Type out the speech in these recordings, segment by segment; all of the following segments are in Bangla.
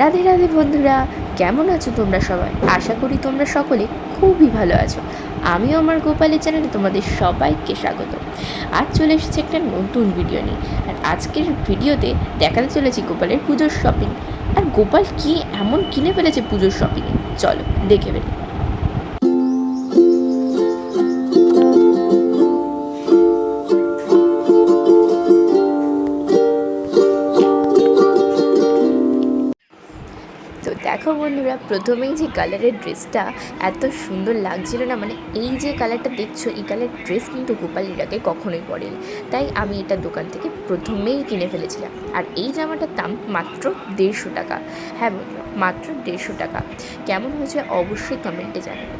রাধে রাধে বন্ধুরা, কেমন আছো তোমরা সবাই? আশা করি তোমরা সকলে খুবই ভালো আছো। আমিও আমার গোপালের চ্যানেলে তোমাদের সবাইকে স্বাগত। আজ চলে এসেছে একটা নতুন ভিডিও নিয়ে। আর আজকের ভিডিওতে দেখাতে চলেছি গোপালের পুজোর শপিং আর গোপাল কি এমন কিনে ফেলেছে পুজোর শপিংয়ে চলো, দেখে ফেলি। দেখো বন্ধুরা, প্রথমেই যে কালারের ড্রেসটা এত সুন্দর লাগছিল না মানে এই যে কালারটা দেখছ, এই কালার ড্রেস কিন্তু গোপাল এর আগে কখনোই পরেনি। তাই আমি এটা দোকান থেকে প্রথমেই কিনে ফেলেছিলাম। আর এই জামাটার দাম মাত্র দেড়শো টাকা। হ্যাঁ বন্ধুরা, মাত্র দেড়শো টাকা। কেমন হয়েছে অবশ্যই কমেন্টে জানাবে।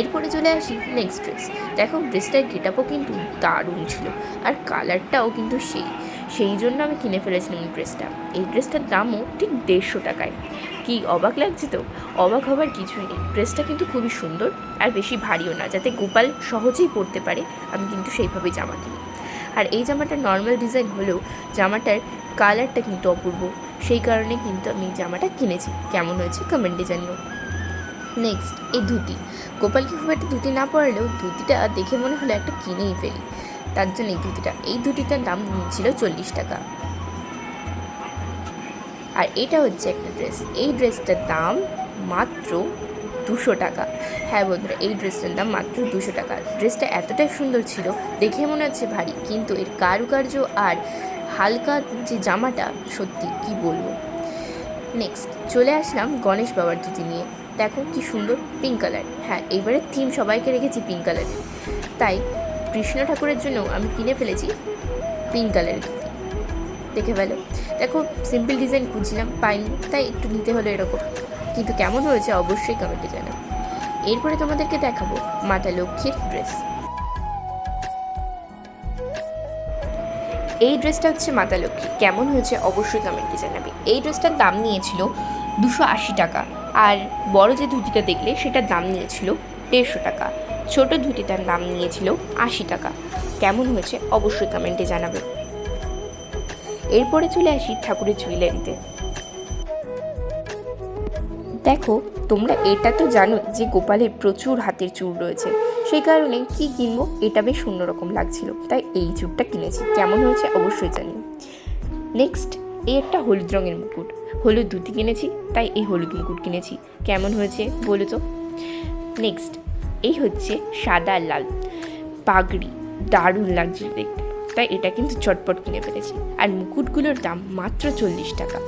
এরপরে চলে আসি নেক্সট ড্রেস দেখো ড্রেসটার গেটআপও কিন্তু দারুণ ছিল। আর কালারটাও কিন্তু সেই। সেই জন্য আমি কিনে ফেলেছিলাম এই ড্রেসটা। এই ড্রেসটার দামও ঠিক দেড়শো টাকায়। কি অবাক লাগছে তো? অবাক হবার কিছুই নেই। ড্রেসটা কিন্তু খুবই সুন্দর আর বেশি ভারীও না, যাতে গোপাল সহজেই পরতে পারে। আমি কিন্তু সেইভাবেই জামা কিনি। আর এই জামাটা নর্মাল ডিজাইন হলেও জামাটার কালারটা কিন্তু অপূর্ব। সেই কারণে কিন্তু আমি জামাটা কিনেছি। কেমন হয়েছে কমেন্টে জানিও। নেক্সট এই ধুতি। গোপালকে খুব একটা ধুতি না পরালেও ধুতিটা দেখে মনে হলো একটা কিনেই ফেলি। তার জন্য এই ধুতিটা এই ধুতিটার দাম ছিল চল্লিশ টাকা। আর এটা হচ্ছে একটা ড্রেস এই ড্রেসটার দাম মাত্র দুশো টাকা। হ্যাঁ বন্ধুরা, এই ড্রেসটার দাম মাত্র দুশো টাকা। ড্রেসটা এতটাই সুন্দর ছিল, দেখে মনে হচ্ছে ভারী, কিন্তু এর কারুকার্য আর হালকা যে জামাটা, সত্যি কি বলব? নেক্সট চলে আসলাম গণেশ বাবার ধুতি নিয়ে। দেখো কি সুন্দর পিঙ্ক কালার হ্যাঁ এইবারে থিম সবাইকে রেখেছি পিঙ্ক কালারের তাই কৃষ্ণ ঠাকুরের জন্য আমি কিনে ফেলেছি পিঙ্ক কালারের ধুতি দেখে ফেলো। দেখো সিম্পল ডিজাইন খুঁজছিলাম, পাইনি, তাই একটু নিতে হলো এরকম। কিন্তু কেমন হয়েছে অবশ্যই কমেন্টে জানাব এরপরে তোমাদেরকে দেখাবো মাতা লক্ষ্মীর ড্রেস এই ড্রেসটা হচ্ছে মাতা লক্ষ্মী। কেমন হয়েছে অবশ্যই কমেন্টে জানাবে। এই ড্রেসটার দাম নিয়েছিল দুশো আশি টাকা। আর বড় যে ধুতিটা দেখলে, সেটার দাম নিয়েছিল দেড়শো টাকা। ছোট ধুতিটার দাম নিয়েছিল আশি টাকা। কেমন হয়েছে অবশ্যই কমেন্টে জানাবে। এরপরে চলে আসি ঠাকুরের জুয়েলারিতে। দেখো, তোমরা এটা তো জানো যে গোপালের প্রচুর হাতের চুল রয়েছে। সেই কারণে কি কিনবো এটা বেশ অন্যরকম লাগছিল। তাই এই চুপটা কিনেছি। কেমন হয়েছে অবশ্যই জানি নেক্সট এই একটা হলুদ রঙের মুকুট। হলুদ ধুতি কিনেছি, তাই এই হলুদ মুকুট কিনেছি। কেমন হয়েছে বলো তো? নেক্সট এই হচ্ছে সাদা আর লাল। পাগড়ি, দারুণ লাগছে দেখতে। তাই এটা কিন্তু চটপট কিনে ফেলেছি। আর মুকুটগুলোর দাম মাত্র চল্লিশ টাকা।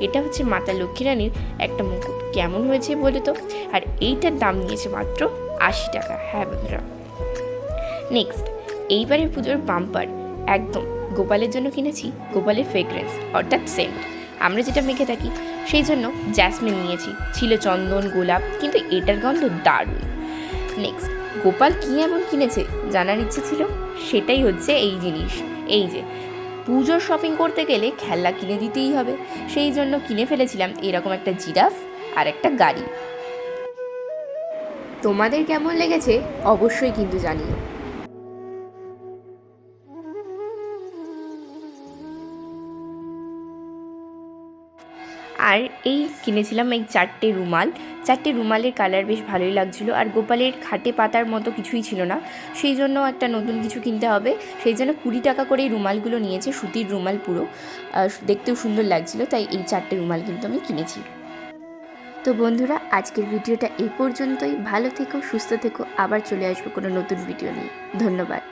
এটা হচ্ছে মাতা লক্ষ্মী রানীর একটা মুকুট। কেমন হয়েছে বলে তো? আর এইটার দাম নিয়েছে মাত্র আশি টাকা। হ্যাঁ বন্ধুরা। নেক্সট এইবারের পুজোর বাম্পার। একদম গোপালের জন্য কিনেছি, গোপালের ফ্রেগরেন্স অর্থাৎ সেন্ট আমরা যেটা মেখে থাকি, সেই জন্য জ্যাসমিন নিয়েছি। ছিল চন্দন, গোলাপ, কিন্তু এটার গন্ধ দারুণ। নেক্সট গোপাল কী এমন কিনেছে জানার ইচ্ছে ছিল? সেটাই হচ্ছে এই জিনিস। এই যে, পুজোর শপিং করতে গেলে খেলনা কিনে দিতেই হবে। সেই জন্য কিনে ফেলেছিলাম এরকম একটা জিরাফ আর একটা গাড়ি। তোমাদের কেমন লেগেছে অবশ্যই কিন্তু জানিও। আর এই কিনেছিলাম এই চারটে রুমাল। চারটে রুমালের কালার বেশ ভালোই লাগছিল আর গোপালের খাটে পাতার মতো কিছুই ছিল না। সেই জন্য একটা নতুন কিছু কিনতে হবে। সেই জন্য কুড়ি টাকা করে এই রুমালগুলো নিয়েছে, সুতির রুমাল পুরো। দেখতেও সুন্দর লাগছিল, তাই এই চারটে রুমাল কিন্তু আমি কিনেছি। তো বন্ধুরা, আজকের ভিডিওটা এই পর্যন্তই। ভালো থেকো, সুস্থ থেকো। আবার চলে আসব কোনো নতুন ভিডিও নিয়ে। ধন্যবাদ।